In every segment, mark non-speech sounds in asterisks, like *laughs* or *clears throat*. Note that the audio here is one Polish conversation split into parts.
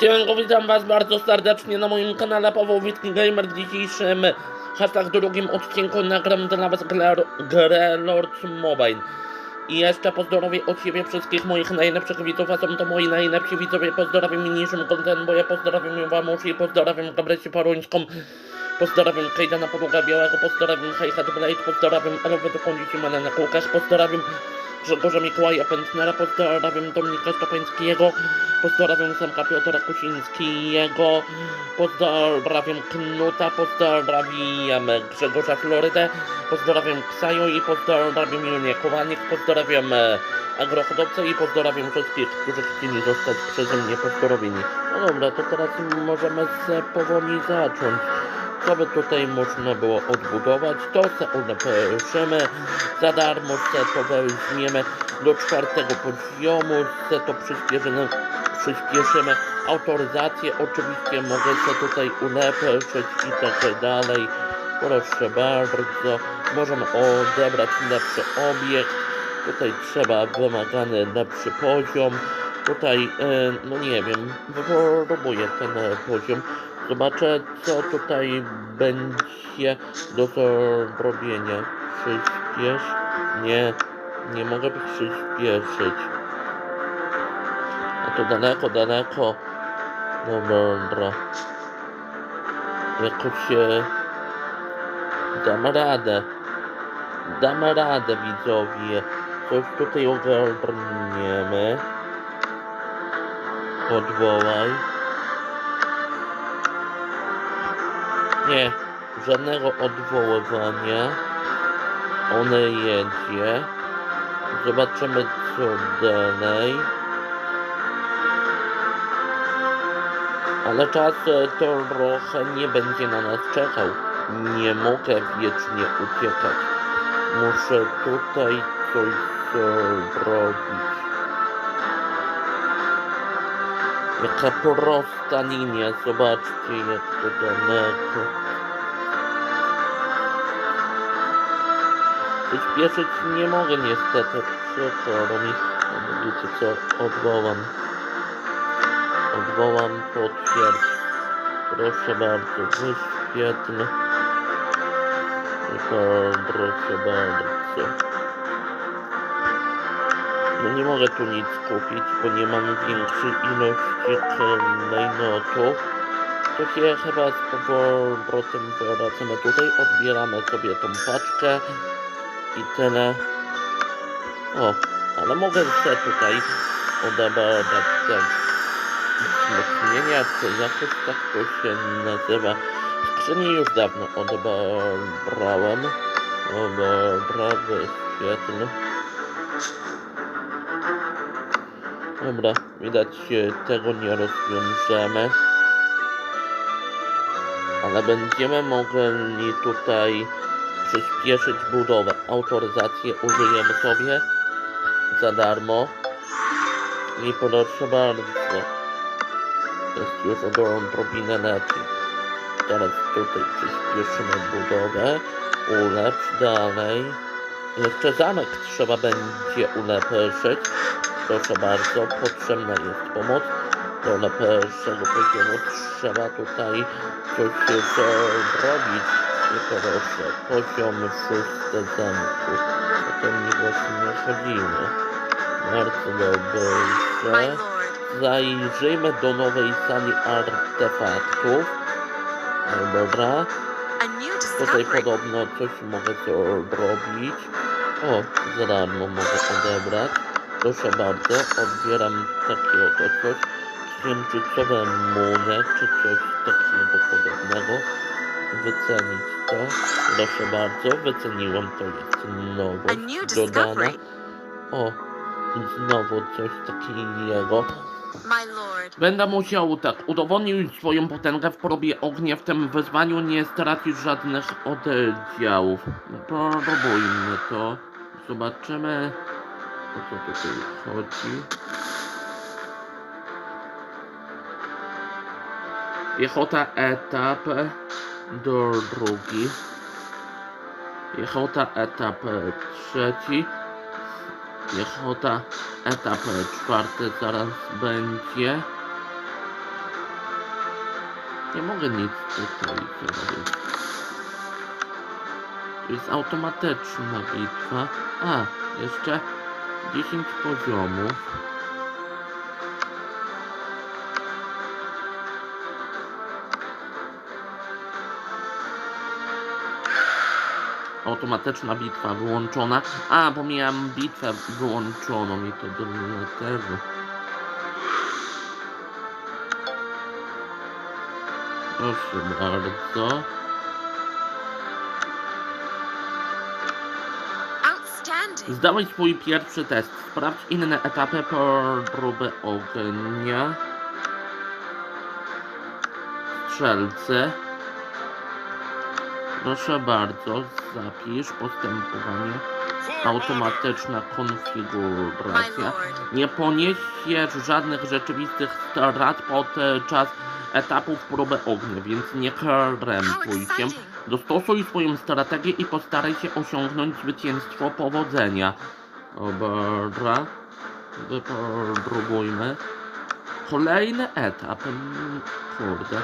Siemanko, witam was bardzo serdecznie na moim kanale Paweł Witki Gamer. W dzisiejszym hashtag drugim odcinku nagram dla was grę, Lords Mobile. I jeszcze pozdrowię od siebie wszystkich moich najlepszych widzów, a są to moi najlepsi widzowie. Pozdrawiam mniejszym content, bo ja pozdrawiam wam i pozdrawiam Gabrysię Paruńską. Pozdrawiam Kajdana Podługa Białego, pozdrawiam Hi-Hat Blade, pozdrawiam Elowę do Kondicimana na kółkach, pozdrawiam Grzegorza Mikołaja Pętnera, pozdrawiam Dominika Stopańskiego, pozdrawiam Semka Piotra Kusińskiego, pozdrawiam Knuta, pozdrawiam Grzegorza Florydę, pozdrawiam Ksajo i pozdrawiam Julię Kowanik, pozdrawiam e, agrohodowcę i pozdrawiam wszystkich, którzy chcieli zostać przeze mnie pozdrowieni. No dobra, to teraz możemy powoli zacząć. Co by tutaj można było odbudować, to se ulepszymy, za darmo se to weźmiemy do czwartego poziomu, se to przyspieszymy, przyspieszymy. Autoryzację, oczywiście mogę se tutaj ulepszyć i tak dalej, proszę bardzo, możemy odebrać lepszy obiekt, tutaj trzeba wymagany lepszy poziom, tutaj, e, no nie wiem, wypróbuję ten poziom, Zobaczę, co tutaj będzie do zrobienia. Przyspiesz? Nie, nie mogę przyspieszyć. A to daleko, daleko. Dobra. Jakoś się... Damy radę. Damy radę, widzowie. Coś tutaj ogarniemy. Odwołaj. Nie, żadnego odwoływania. On jedzie. Zobaczymy co dalej. Ale czas e, trochę nie będzie na nas czekał. Nie mogę wiecznie uciekać. Muszę tutaj coś zrobić. Jaka prosta linia, zobaczcie jak to daleko. Przyspieszyć nie mogę niestety, przykro mi. Wiecie co, odwołam. Odwołam, potwierdź. Proszę bardzo, wyświetlę. Proszę bardzo. No nie mogę tu nic kupić, bo nie mam większej ilości klejnotów. To się chyba z powrotem wracamy tutaj, odbieramy sobie tą paczkę i tyle. O, ale mogę sobie tutaj odebrać te wzmocnienia, czy jakoś tak to się nazywa. Skrzyni już dawno odebrałem. Dobra, wyświetlę. Dobra, widać tego nie rozwiążemy. Ale będziemy mogli tutaj przyspieszyć budowę. Autoryzację użyjemy sobie za darmo. I proszę bardzo. Jest już odrobinę lepiej. Teraz tutaj przyspieszymy budowę. Ulepsz dalej. Jeszcze zamek trzeba będzie ulepszyć. Proszę bardzo, potrzebna jest pomoc. Do pierwszego poziomu trzeba tutaj coś zrobić. Proszę, poziom szósty zamku. O to mi właśnie chodziło. Bardzo dobrze. Zajrzyjmy do nowej sali artefaktów. No dobra. Tutaj podobno coś mogę zrobić. O, za darmo mogę odebrać. Proszę bardzo, odbieram takiego oto coś. Księżycowe mune, czy coś takiego podobnego. Wycenić to. Proszę bardzo, wyceniłem to jest nowość dodana. O, znowu coś takiego. Będę musiał tak udowodnić swoją potęgę w próbie ognia w tym wyzwaniu, nie stracić żadnych oddziałów. Próbujmy to. Zobaczymy o co tutaj chodzi. Piechota etap drugi. Piechota etap trzeci. Piechota etap czwarty zaraz będzie. Nie mogę nic tutaj zrobić. To jest automatyczna bitwa. A, jeszcze 10 poziomów. Automatyczna bitwa wyłączona. A, bo miałem bitwę wyłączoną i to dlatego. Proszę bardzo. Zdałeś swój pierwszy test. Sprawdź inne etapy próby ognia. Strzelcy. Proszę bardzo, zapisz postępowanie. Automatyczna konfiguracja. Nie poniesiesz żadnych rzeczywistych strat podczas etapów próby ognia, więc nie krępuj się. Dostosuj swoją strategię i postaraj się osiągnąć zwycięstwo powodzenia. Dobra. Wypróbujmy. Kolejny etap. Kurde.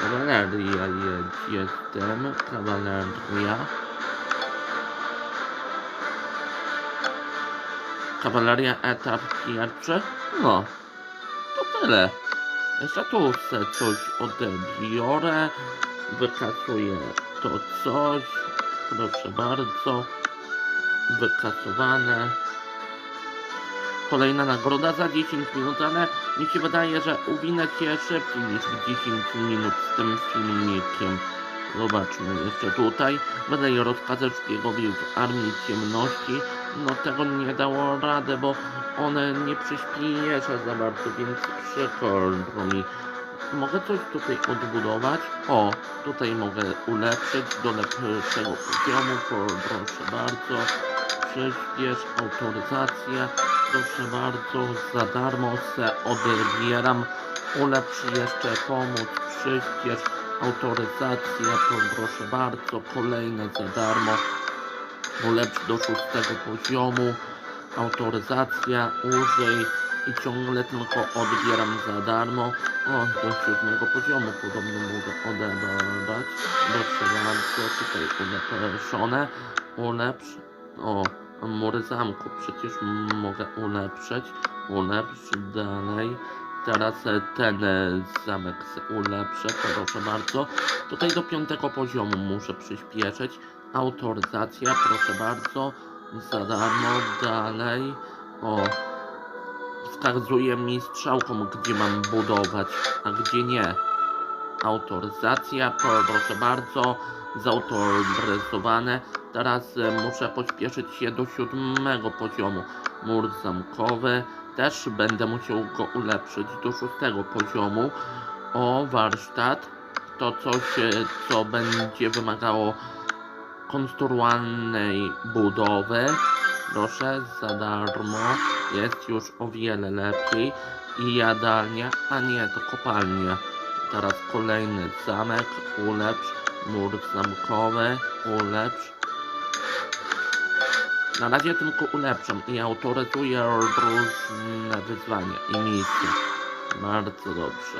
Kawaleria jest, jestem. Kawaleria. Kawaleria etap pierwszy. No. To tyle. Jeszcze tu chcę coś odebiorę. Wykasuję to coś. Proszę bardzo. Wykasowane. Kolejna nagroda za 10 minut, ale mi się wydaje, że uwinę się szybciej niż w 10 minut z tym filmikiem. Zobaczmy jeszcze tutaj. Wydaje rozkazy szpiegowi w Armii Ciemności. No tego nie dało rady, bo one nie przyspiesza za bardzo, więc przykro mi. Mogę coś tutaj odbudować? O, tutaj mogę ulepszyć do lepszego poziomu. Proszę bardzo. Przyspiesz, autoryzacja. Proszę bardzo, za darmo se odbieram. Ulepsz jeszcze pomóc, przyspiesz, autoryzacja. Proszę bardzo, kolejne za darmo. Ulepsz do szóstego poziomu. Autoryzacja, użyj i ciągle tylko odbieram za darmo. O, do siódmego poziomu podobno mogę odebrać. Bardzo, tutaj ulepszone. Ulepsz. O, mury zamku przecież mogę ulepszyć. Ulepsz dalej. Teraz ten zamek ulepszę, proszę bardzo. Tutaj do piątego poziomu muszę przyspieszyć. Autoryzacja, proszę bardzo. Za darmo, dalej. O, wskazuje mi strzałką, gdzie mam budować, a gdzie nie. Autoryzacja, proszę bardzo, zautoryzowane. Teraz e, muszę pośpieszyć się do siódmego poziomu. Mur zamkowy, też będę musiał go ulepszyć do szóstego poziomu. O, warsztat, to coś, e, co będzie wymagało konstruowanej budowy. Proszę, za darmo. Jest już o wiele lepiej. I jadalnia, a nie, to kopalnia. Teraz kolejny zamek, ulepsz, mur zamkowy, ulepsz. Na razie tylko ulepszam i autoryzuję różne wyzwania i misje. Bardzo dobrze.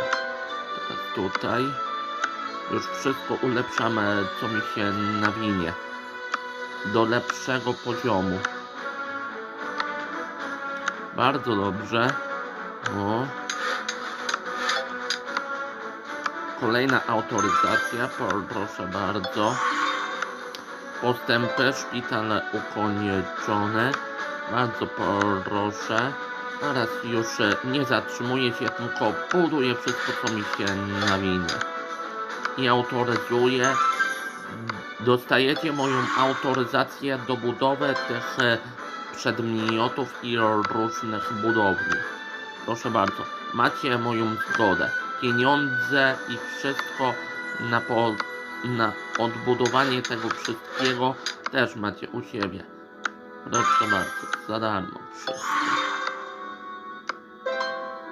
Teraz tutaj już wszystko ulepszamy, co mi się nawinie. Do lepszego poziomu. Bardzo dobrze. O. Kolejna autoryzacja, pro- proszę bardzo. Postępy, szpitale ukończone. Bardzo proszę. Teraz już e, nie zatrzymuję się, tylko buduję wszystko, co mi się nawinie. I autoryzuję. Dostajecie moją autoryzację do budowy tych e, przedmiotów i różnych budowli. Proszę bardzo, macie moją zgodę. Pieniądze i wszystko na, po, na odbudowanie tego wszystkiego też macie u siebie. Proszę bardzo, za darmo wszystko.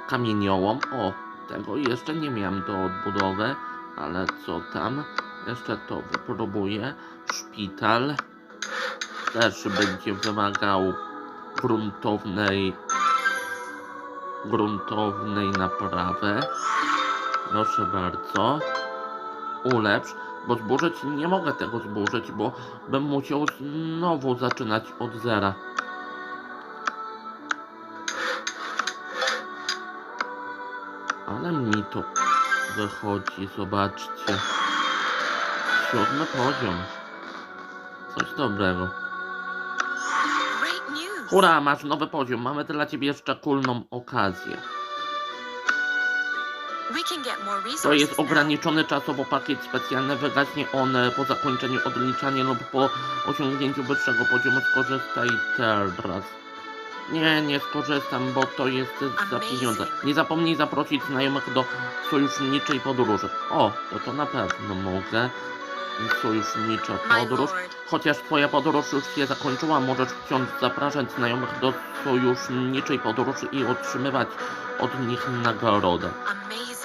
Kamieniołom, o, tego jeszcze nie miałem do odbudowy, ale co tam? Jeszcze to wypróbuję. Szpital też będzie wymagał gruntownej gruntownej naprawy. Proszę bardzo. ulepsz, bo zburzyć nie mogę tego zburzyć, bo bym musiał znowu zaczynać od zera. Ale mi to wychodzi, zobaczcie. Siódmy poziom. Coś dobrego. Hurra, masz nowy poziom. Mamy dla ciebie okazję. Get more resources. To jest ograniczony czasowo pakiet specjalny. Wygaśnie on po zakończeniu odliczania lub po osiągnięciu wyższego poziomu. Skorzystaj teraz. Nie, nie skorzystam, bo to jest za pieniądze. Nie zapomnij zaprosić znajomych do sojuszniczej podróży. O, to to na pewno mogę. Sojusznicza podróż. Chociaż twoja podróż już się zakończyła, możesz wciąż zapraszać znajomych do sojuszniczej podróży i otrzymywać od nich nagrodę.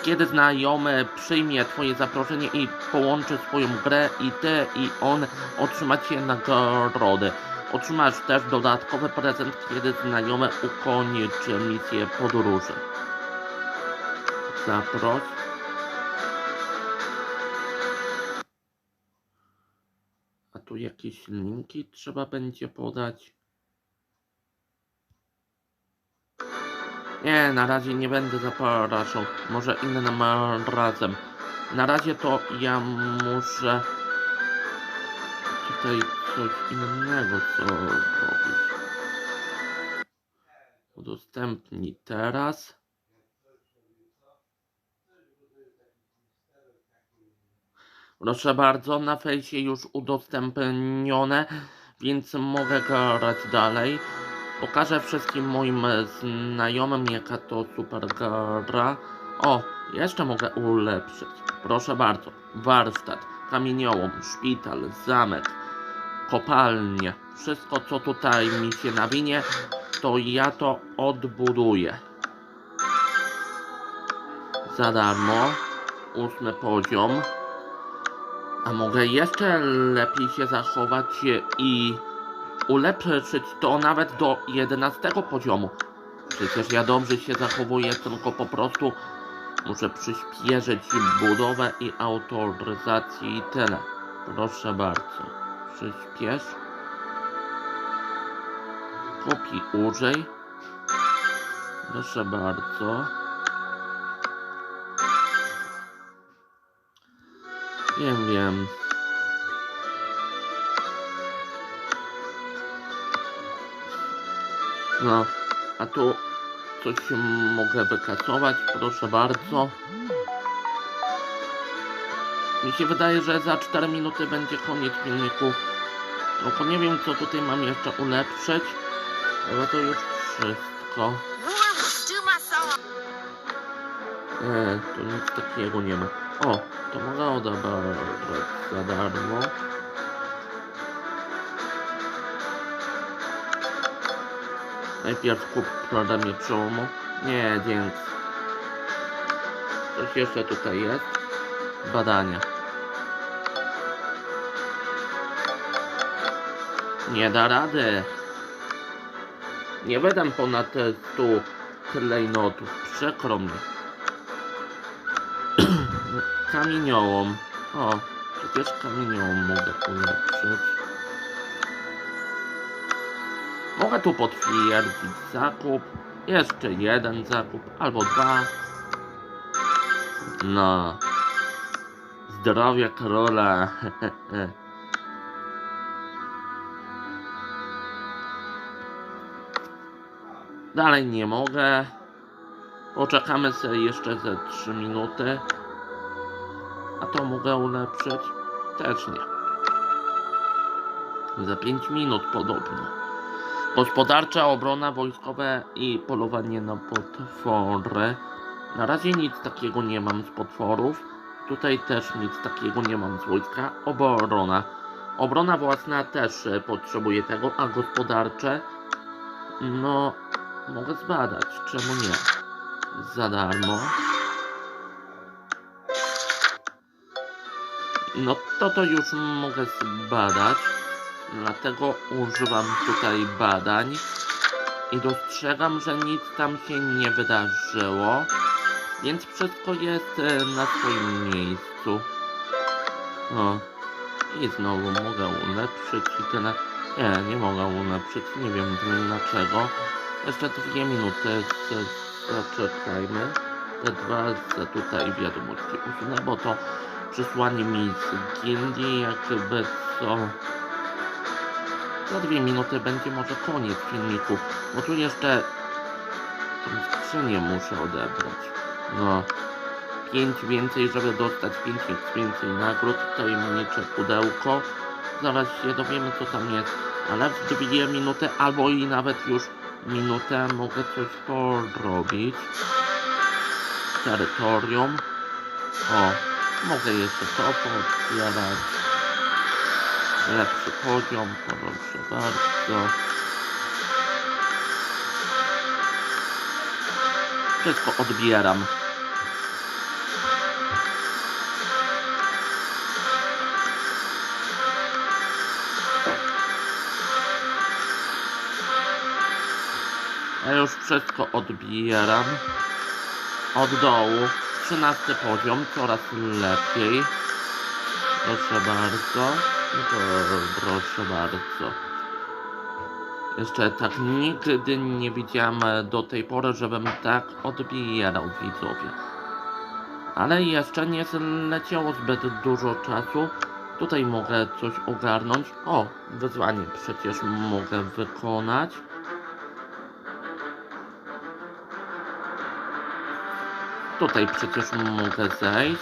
Kiedy znajomy przyjmie twoje zaproszenie i połączy swoją grę i ty i on otrzymacie nagrodę. Otrzymasz też dodatkowy prezent, kiedy znajomy ukończy misję podróży. Zaproś. A tu jakieś linki trzeba będzie podać. Nie, na razie nie będę zapraszał. Może innym razem. Na razie to ja muszę tutaj coś innego co robić. Udostępnij teraz. Proszę bardzo, na fejsie już udostępnione, więc mogę grać dalej. Pokażę wszystkim moim znajomym, jaka to super gra. O, jeszcze mogę ulepszyć. Proszę bardzo. Warsztat, kamieniołom, szpital, zamek, kopalnie. Wszystko, co tutaj mi się nawinie, to ja to odbuduję. Za darmo. Ósmy poziom. A mogę jeszcze lepiej się zachować i ulepszyć to nawet do 11 poziomu. Przecież ja dobrze się zachowuję, tylko po prostu muszę przyspieszyć budowę i autoryzację i tyle. Proszę bardzo. Przyspiesz. Kopi użyj. Proszę bardzo. Wiem, wiem. No, a tu coś mogę wykasować, proszę bardzo. Mi się wydaje, że za 4 minuty będzie koniec filmiku. Tylko nie wiem, co tutaj mam jeszcze ulepszyć, ale to już wszystko. War will do my soul. E, tu nic takiego nie ma. O, to mogę odebrać za darmo. Najpierw kup programie przełomu. Nie, dzięki. Coś jeszcze tutaj jest. Badania. Nie da rady. Nie wydam ponad 100 klejnotów. Przykro mi. *clears throat* Kamieniołom. O, przecież kamieniołom mogę ulepszyć. Mogę tu potwierdzić zakup. Jeszcze jeden zakup, albo dwa. No. Zdrowia króla. *laughs* Dalej nie mogę. Poczekamy sobie jeszcze ze 3 minuty. A to mogę ulepszyć? Też nie. Za 5 minut podobno. Gospodarcza, obrona, wojskowe i polowanie na potwory. Na razie nic takiego nie mam z potworów. Tutaj też nic takiego nie mam z wojska. Obrona. Obrona własna też e, potrzebuje tego, a gospodarcze no mogę zbadać, czemu nie? Za darmo. No to to już mogę zbadać. Dlatego używam tutaj badań. I dostrzegam, że nic tam się nie wydarzyło. Więc wszystko jest e, na swoim miejscu. O. I znowu mogę ulepszyć i tyle. Nie, nie mogę ulepszyć, nie wiem dlaczego. Jeszcze dwie minuty zaczekajmy. Te dwa tutaj wiadomości usunę, bo to przysłanie mi z gildii jakby co... Za dwie minuty będzie może koniec filmiku, bo tu jeszcze tą skrzynię muszę odebrać. No. 5 więcej, żeby dostać 5 więcej nagród, tajemnicze pudełko. Zaraz się dowiemy co tam jest, ale w dwie minuty albo i nawet już minutę mogę coś porobić. Terytorium. O, mogę jeszcze to pootwierać. Lepszy poziom, proszę bardzo. Wszystko odbieram. Ja już wszystko odbieram. Od dołu. 13 poziom, coraz lepiej. Proszę bardzo. No proszę bardzo. Jeszcze tak nigdy nie widziałem do tej pory, żebym tak odbierał widzowie. Ale jeszcze nie zleciało zbyt dużo czasu. Tutaj mogę coś ogarnąć. O, wyzwanie przecież mogę wykonać. Tutaj przecież mogę zejść.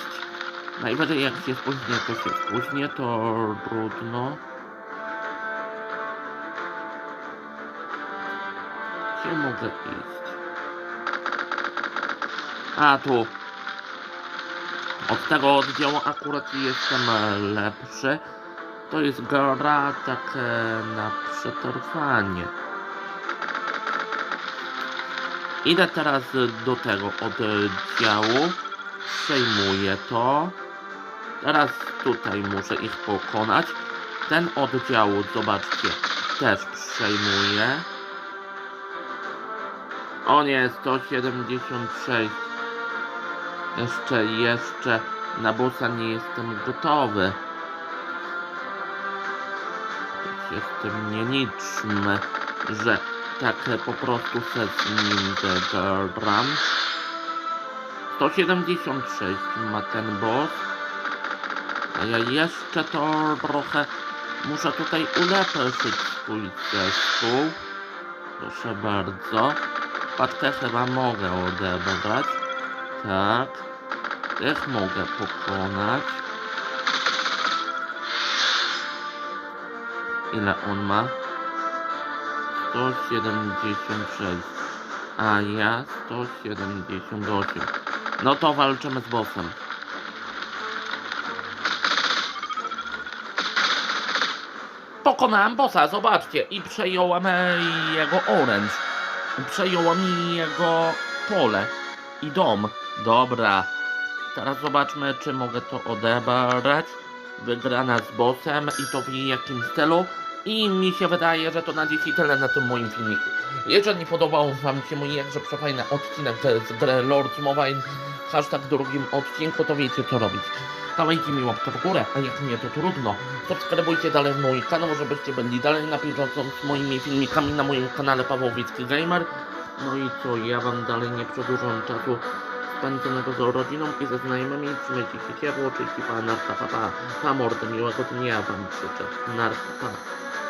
Najwyżej jak się spóźnię, to się spóźnię, to trudno. Gdzie mogę iść? A, tu. Od tego oddziału akurat jestem lepszy. To jest gra tak na przetrwanie. Idę teraz do tego oddziału. Przejmuję to. Teraz tutaj muszę ich pokonać. Ten oddział, zobaczcie, też przejmuję. O nie, 176. Jeszcze, jeszcze na bossa nie jestem gotowy. To się z tym nie liczmy, że tak po prostu se z nim zagram. 176 ma ten boss. A ja jeszcze to trochę muszę tutaj ulepszyć swój zespół. Proszę bardzo. Paczkę chyba mogę odebrać. Tak. Tych mogę pokonać. Ile on ma? 176. A ja 178. No to walczymy z bossem. Pokonałem bossa, zobaczcie. I przejąłem e, jego oręż. Przejąłem jego pole i dom. Dobra. Teraz zobaczmy, czy mogę to odebrać. Wygrana z bossem i to w jakim stylu. I mi się wydaje, że to na dzisiaj tyle na tym moim filmiku. Jeżeli podobał Wam się mój jakże przefajny odcinek z Lord Mobile, hashtag drugim odcinku, to wiecie co robić. Dawajcie mi łapkę w górę, a jak nie to trudno. Subskrybujcie dalej mój kanał, żebyście byli dalej na bieżąco z moimi filmikami na moim kanale Pawłowicki Gamer. No i co, ja Wam dalej nie przedłużam czasu spędzonego z rodziną i ze znajomymi. Trzymajcie się ciepło, i pa, narka, pa, pa. Pa mordy, miłego dnia Wam życzę. Narka, pa.